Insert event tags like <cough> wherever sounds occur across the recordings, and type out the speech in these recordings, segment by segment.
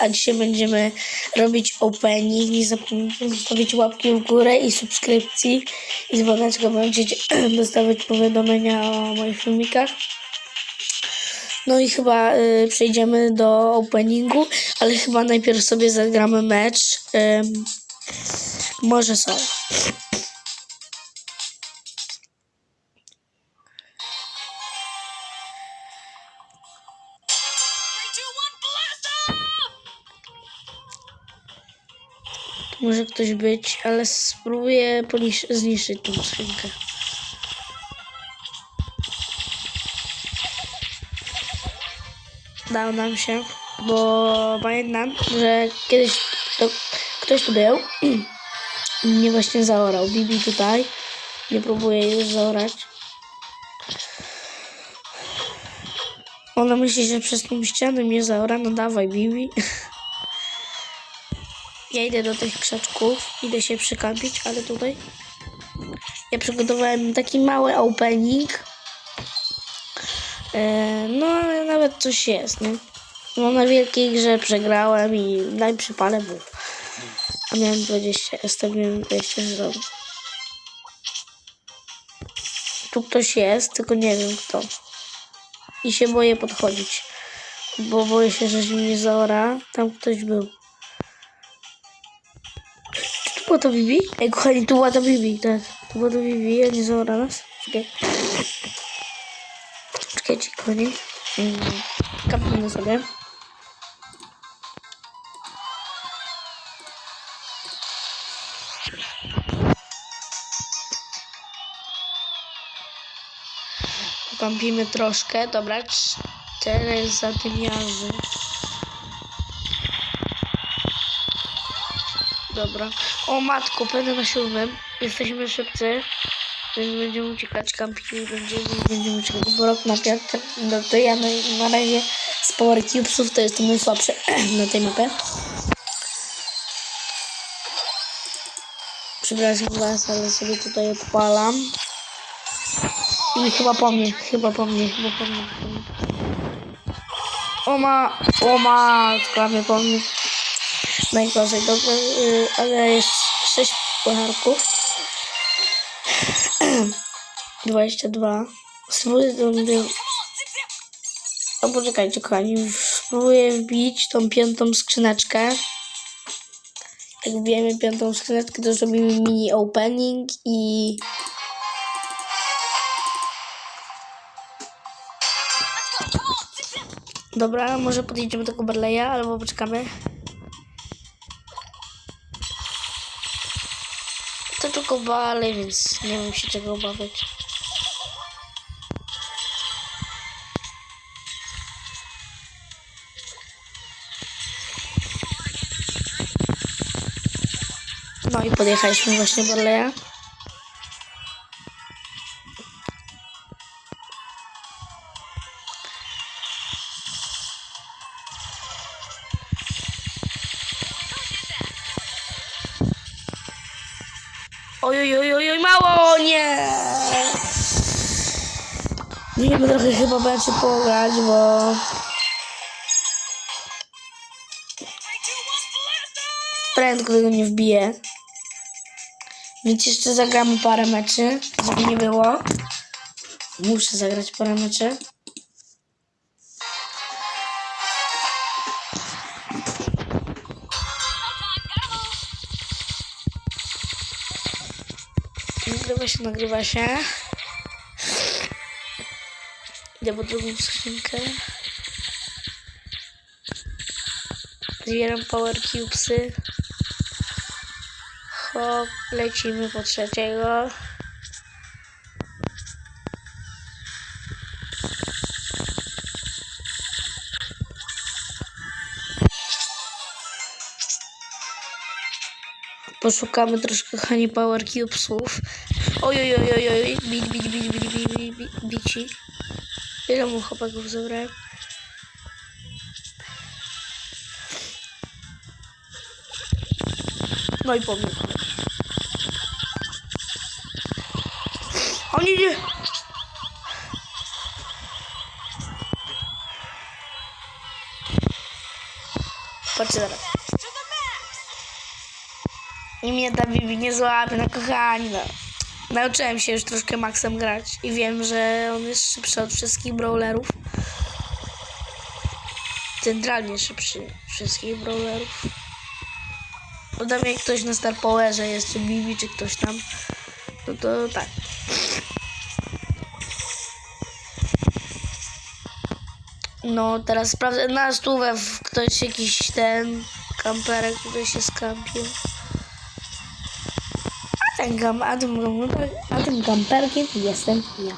A dzisiaj będziemy robić opening. Nie zapomnijcie zostawić łapki w górę i subskrypcji i dzwoneczka, będziecie <clears throat> dostawać powiadomienia o moich filmikach. No i chyba y, przejdziemy do openingu, ale chyba najpierw sobie zagramy mecz. Ym, może solo. Może ktoś być, ale spróbuję zniszczyć tą skrzynkę. Dało nam się, bo pamiętam, że kiedyś to ktoś tu był <clears throat> i mnie właśnie zaorał. Bibi tutaj. Nie próbuję już zaorać. Ona myśli, że przez tą ścianę mnie zaora. No dawaj, Bibi. <laughs> Ja idę do tych krzaczków, idę się przykampić, ale tutaj ja przygotowałem taki mały opening. E, no, ale nawet coś jest, nie? No, na wielkiej grze przegrałem i daj przypale był. A miałem 20, stawiłem 20 zron. Tu ktoś jest, tylko nie wiem kto. I się boję podchodzić, bo boję się, że się mnie zaora. Tam ktoś był. Była to Bibi? Ej, kochani, tu była to Bibi, tak. Tu była to Bibi, a nie zaora nas. Czekaj. Czekajcie, kochani. Mm, Kapnę sobie. Pokampimy troszkę. Dobra, cztery zadymiarzy. Dobra. O matko, będę na siódmym. Jesteśmy szybcy. Więc będziemy uciekać kampini, będziemy, będziemy uciekać. Bo rok na piątek, no to ja na, na razie z Power Cubesów to jestem najsłabszy <clears throat> na tej mapie. Przepraszam was, ale sobie tutaj odpalam. I chyba po mnie, chyba po mnie, chyba po mnie. O ma, o matko, a mnie po mnie. Najgorzej, dobrze, yy, ale jest 6 pucharków. <clears throat> 22. Spróbuję tą... O, poczekajcie, kochani. Spróbuję wbić tą piątą skrzyneczkę. Jak wbijemy piątą skrzyneczkę, to zrobimy mini opening i... Dobra, może podjedziemy do Barleya, albo poczekamy. To tylko Barley, więc nie wiem się czego obawiać. No i podjechaliśmy właśnie Barleya. Oj, oj, oj, oj, mało, nie! Musimy trochę chyba będzie pograć, bo... Prędko tego nie wbiję. Więc jeszcze zagramy parę meczy, żeby nie było. Muszę zagrać parę meczy. Się, nagrywa się. Idę po drugą skrzynkę. Zbieram power cubesy. Hop, lecimy po trzeciego. Poszukamy troszkę Honey Power Cubesów. Oj, oj, oj, oj, oj, bit, bit, bit, bit, bit, bit, bit, bici. Ile mu chłopaków zabrałem? No i po mnie. O nie, nie! Patrzcie zaraz. I mnie ta Bibi nie złapie, no kochani, no. Nauczyłem się już troszkę Maxem grać i wiem, że on jest szybszy od wszystkich brawlerów. Centralnie szybszy od wszystkich brawlerów. Tam jak ktoś na Star Powerze jest, czy Bibi, czy ktoś tam, no to tak. No, teraz sprawdzę na stówę w ktoś jakiś ten kamperek, który się skampił. A ten gam, a tym, gam- a tym kamperkiem jestem ja.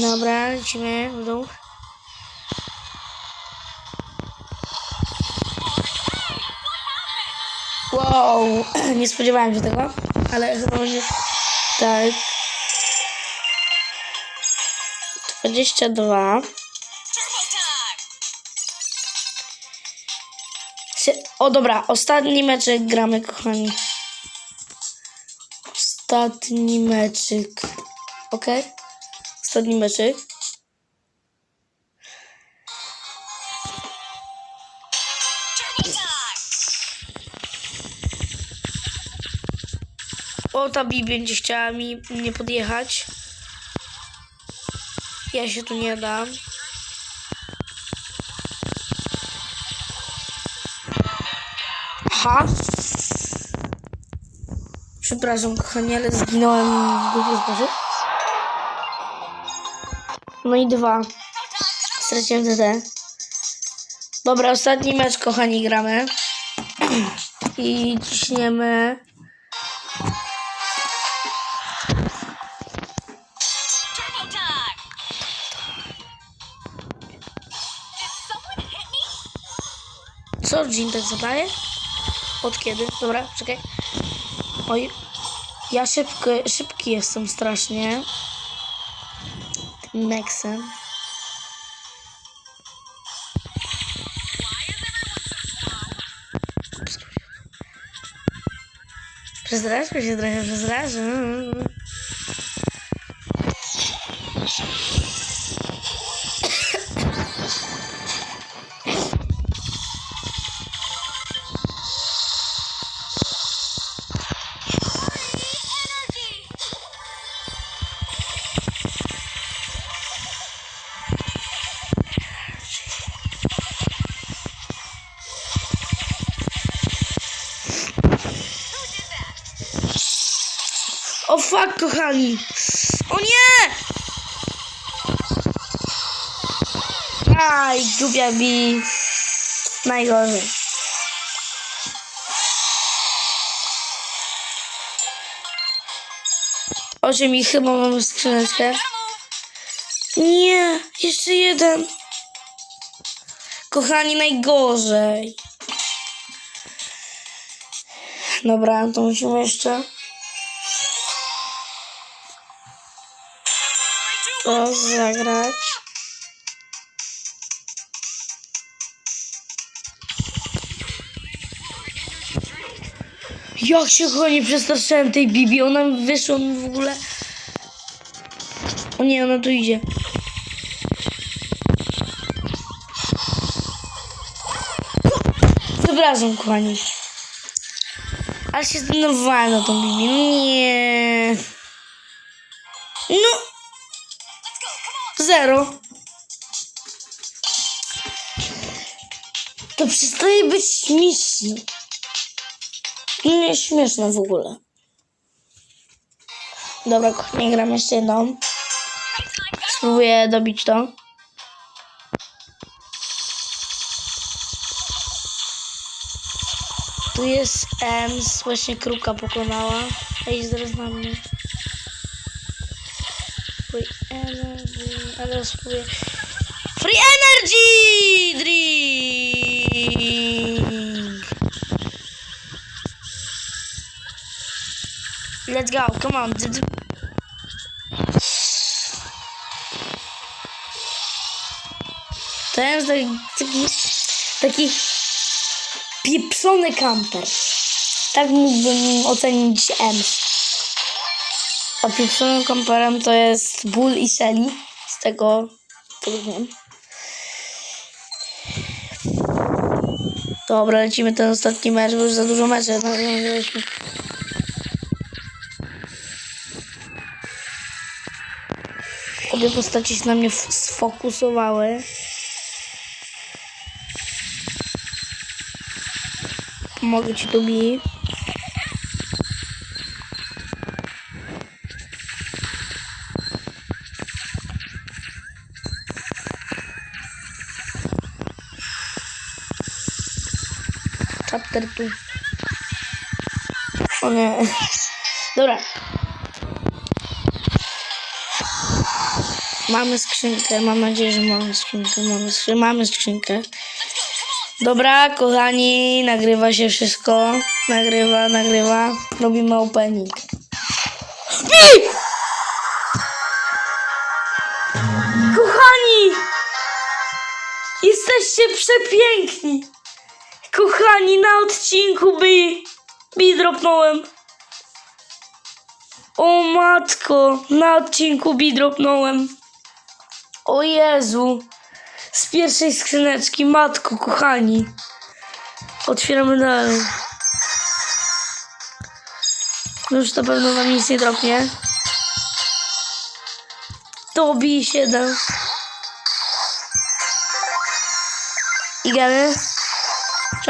Dobra, lecimy w dół. Wow, <clears throat> nie spodziewałem się tego, ale chyba będzie tak. 22. O dobra, ostatni meczyk gramy, kochani. Ostatni meczyk. Ok? Ostatni meczyk. O, ta Bi będzie chciała mi mnie podjechać. Ja się tu nie dam. Aha. Przepraszam, kochani, ale zginąłem w głupi sposób. No i dwa. Straciłem TT. Dobra, ostatni mecz, kochani, gramy. I ciśniemy. Co Jean tak zadaje? Od kiedy? Dobra, czekaj. Oj. Ja szybko, szybki jestem strasznie. Tym Mexem. Przestraszył się trochę, przestraszył. Kochani! O nie! Aj, głupia bi. Najgorzej. Osiem i chyba mamy skrzyneczkę. Nie, jeszcze jeden. Kochani, najgorzej. Dobra, to musimy jeszcze. To zagrać. Jak się kochani przestraszyłem tej Bibi, ona wyszła mi w ogóle. O nie, ona tu idzie. Przepraszam, kochani. Ale się zdenerwowałem na tą Bibi. Nie. No. Zero. To przestaje być śmieszne. Nie śmieszne w ogóle. Dobra, kochani, gram jeszcze jedną. Spróbuję dobić to. Tu jest Ems, właśnie kruka pokonała. Ej, zaraz na mnie. Energy, ale spróbuję. Free energy drink. Let's go, come on. To jest taki, taki pieprzony kamper. Tak mógłbym ocenić Ems. A Opieprzonym kamperem to jest Bull i Shelly. Z tego porównam. Dobra, lecimy ten ostatni mecz, bo już za dużo meczy no, nawiązaliśmy. Obie postaci się na mnie sfokusowały. Mogę ci tu bić. 2. O nie. Dobra. Mamy skrzynkę. Mam nadzieję, że mamy skrzynkę. Mamy, skrzyn mamy skrzynkę. Dobra, kochani, nagrywa się wszystko. Nagrywa, nagrywa. Robimy opening. Bij! Kochani! Jesteście przepiękni! Kochani, na odcinku by, by dropnąłem. O matko, na odcinku bi dropnąłem. O Jezu. Z pierwszej skrzyneczki, matko, kochani. Otwieramy dalej. No już na pewno nam nic nie dropnie. To bij 7. I gamy.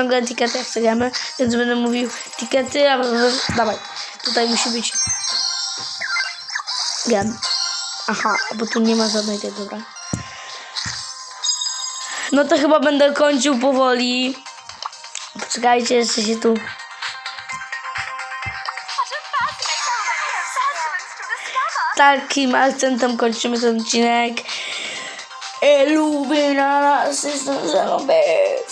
Ciągle etykiety jak chcę gamy, więc będę mówił etykiety, a dawaj. Tutaj musi być gem. Aha, bo tu nie ma żadnej tej, dobra. No to chyba będę kończył powoli. Poczekajcie, jeszcze się tu... Takim akcentem kończymy ten odcinek. Illuminati System Zero Bits.